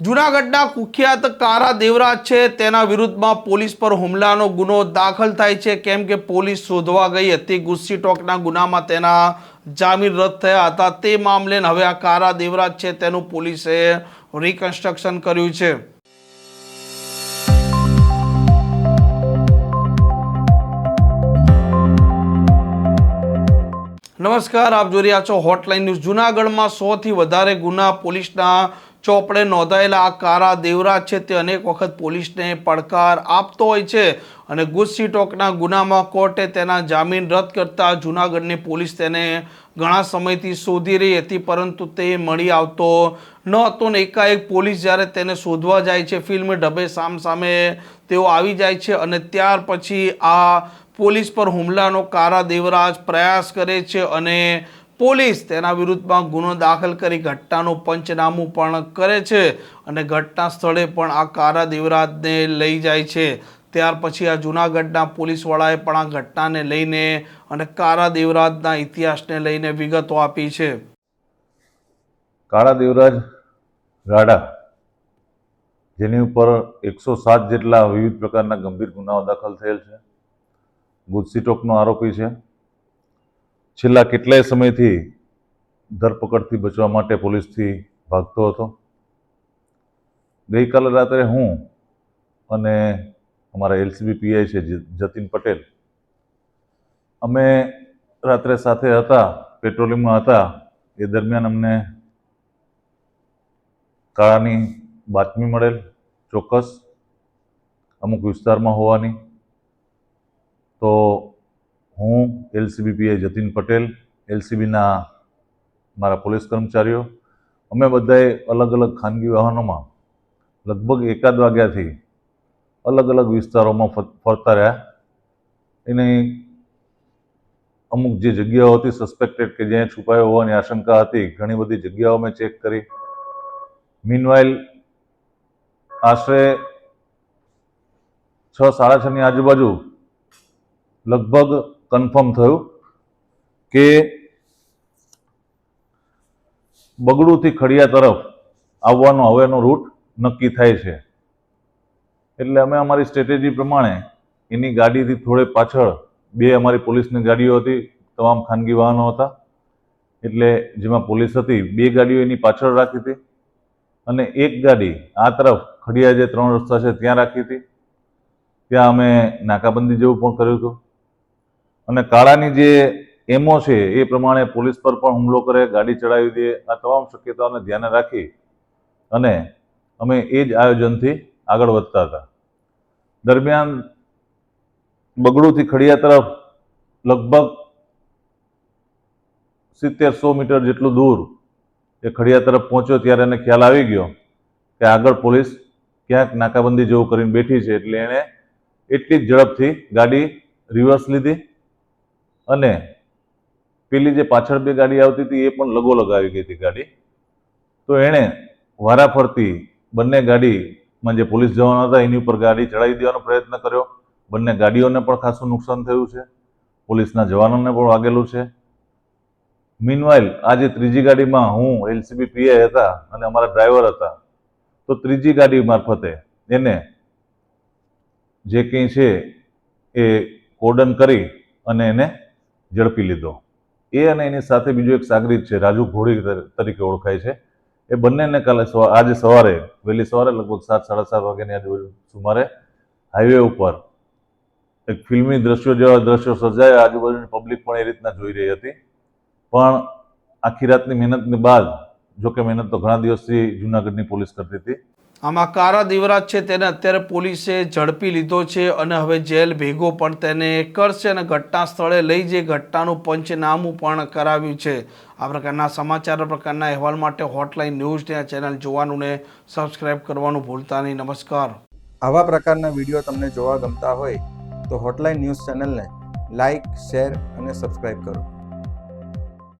જૂનાગઢના કુખ્યાત કારા દેવરાજ છે. તેના વિરુદ્ધમાં પોલીસ પર હુમલાનો ગુનો દાખલ થાય છે. કેમ કે પોલીસ શોધવા ગઈ હતી. ગુસ્સી ટોકના ગુનામાં તેના જામીન રદ થયા હતા. તે મામલે હવે આ કારા દેવરાજ છે. તેનું પોલીસે રિકન્સ્ટ્રક્શન કર્યું છે. નમસ્કાર. આપ જોઈ રહ્યા છો હોટલાઇન ન્યૂઝ જૂનાગઢમાં સોથી વધારે ગુના પોલીસના ચોપડે નોંધાયેલા આ કારા દેવરાજ છે તે અનેક વખત પોલીસને પડકાર આપતો હોય છે અને ગુસ્સી ટોકના ગુનામાં કોર્ટે તેના જામીન રદ કરતા જૂનાગઢની પોલીસ તેને ઘણા સમયથી શોધી રહી હતી, પરંતુ તે મળી આવતો ન હતો ને એકાએક પોલીસ જ્યારે તેને શોધવા જાય છે, ફિલ્મ ઢબે સામ સામે તેઓ આવી જાય છે અને ત્યાર પછી આ પોલીસ પર હુમલાનો કારા દેવરાજ પ્રયાસ કરે છે અને પોલીસ તેના વિરુદ્ધમાં ગુનો દાખલ કરી ઘટનાનું પંચનામું પણ કરે છે અને ઘટના સ્થળે પણ આ કારા દેવરાજને લઈ જાય છે. ત્યાર પછી આ જૂનાગઢના પોલીસવાળાએ પણ આ ઘટનાને લઈને અને કારા દેવરાજના ઇતિહાસને લઈને વિગતો આપી છે. કારા દેવરાજ રાડા, જેની ઉપર એકસો સાત જેટલા વિવિધ પ્રકારના ગંભીર ગુનાઓ દાખલ થયેલ છે. ગુજસીટોકનો આરોપી છે. છેલ્લા કેટલાય સમયથી ધરપકડથી બચવા માટે પોલીસથી ભાગતો હતો. ગઈકાલે રાત્રે હું અને અમારા એલસીબી પીઆઈ છે જતીન પટેલ અમે રાત્રે સાથે હતા, પેટ્રોલિંગમાં હતા. એ દરમિયાન અમને કાળાની બાતમી મળેલ, ચોક્કસ. અમુક વિસ્તારમાં હોવાની. તો હું એલસીબી પીઆઈ જતીન પટેલ, એલસીબીના મારા પોલીસ કર્મચારીઓ. અમે બધાએ અલગ અલગ ખાનગી વાહનોમાં લગભગ એકાદ વાગ્યાથી અલગ અલગ વિસ્તારોમાં ફરતા રહ્યા. એની અમુક જે જગ્યાઓ હતી સસ્પેક્ટેડ કે જ્યાં છુપાયો હોવાની આશંકા હતી, ઘણી બધી જગ્યાઓ મેં ચેક કરી. મીનવાઇલ આશરે છ, સાડા છની આજુબાજુ લગભગ કન્ફર્મ થયું કે બગડુથી ખડિયા તરફ આવવાનો હવેનો રૂટ નક્કી થાય છે. એટલે અમે અમારી સ્ટ્રેટેજી પ્રમાણે એની ગાડીથી થોડે પાછળ બે અમારી પોલીસની ગાડીઓ હતી, તમામ ખાનગી વાહનો હતા. એટલે જેમાં પોલીસ હતી, બે ગાડીઓ એની પાછળ રાખી હતી અને એક ગાડી આ તરફ ખડિયા જે ત્રણ રસ્તા છે ત્યાં રાખી હતી. ત્યાં અમે નાકાબંધી જેવું પણ કર્યું હતું. અને કાળાની જે એમો છે, એ પ્રમાણે પોલીસ પર પણ હુમલો કરે, ગાડી ચડાવી દે, આ તમામ શક્યતાઓને ધ્યાને રાખી અને અમે એ જ આયોજનથી આગળ વધતા હતા. દરમિયાન બગડુથી ખડિયા તરફ લગભગ સિત્તેર સો મીટર જેટલું દૂર એ ખડિયા તરફ પહોંચ્યો ત્યારે એને ખ્યાલ આવી ગયો કે આગળ પોલીસ ક્યાંક નાકાબંધી જેવું કરીને બેઠી છે, એટલે એણે એટલી જ ઝડપથી ગાડી રિવર્સ લીધી અને પેલી જે પાછળ બે ગાડી આવતી હતી એ પણ લગો લગાવી ગઈ હતી ગાડી. તો એણે વારાફરતી બંને ગાડીમાં જે પોલીસ જવાનો હતા એની ઉપર ગાડી ચડાવી દેવાનો પ્રયત્ન કર્યો. બંને ગાડીઓને પણ ખાસું નુકસાન થયું છે. પોલીસના જવાનોને પણ વાગેલું છે. મીનવાઇલ આ જે ત્રીજી ગાડીમાં હું એલસીબી પીઆઈ હતા અને અમારા ડ્રાઈવર હતા, તો ત્રીજી ગાડી મારફતે એને જે કંઈ છે એ કોર્ડન કરી અને એને ઝડપી લીધો. એ અને એની સાથે બીજો એક સાગરીત છે, રાજુ ઘોડી તરીકે ઓળખાય છે. એ બંનેને કાલે આજે સવારે, વહેલી સવારે લગભગ સાત, સાડા સાત વાગ્યાની આજુબાજુ સુમારે હાઈવે ઉપર એક ફિલ્મી દ્રશ્યો જેવા દ્રશ્યો સર્જાયા. આજુબાજુની પબ્લિક પણ એ રીતના જોઈ રહી હતી. પણ આખી રાતની મહેનતની બાદ, જોકે મહેનત તો ઘણા દિવસથી જુનાગઢની પોલીસ કરતી હતી આમાં કારા દિવરાજ છે તેને અત્યારે પોલીસે ઝડપી લીધો છે અને હવે જેલ ભેગો પણ તેને કરશે અને ઘટના સ્થળે લઈ જઈ ઘટનાનું પંચનામું પણ કરાવ્યું છે. આ પ્રકારના સમાચાર પ્રકારના અહેવાલ માટે હોટલાઇન ન્યૂઝને આ ચેનલ જોવાનું ને સબસ્ક્રાઇબ કરવાનું ભૂલતા નહીં. નમસ્કાર. આવા પ્રકારના વીડિયો તમને જોવા ગમતા હોય તો હોટલાઇન ન્યૂઝ ચેનલને લાઇક શેર અને સબસ્ક્રાઇબ કરો.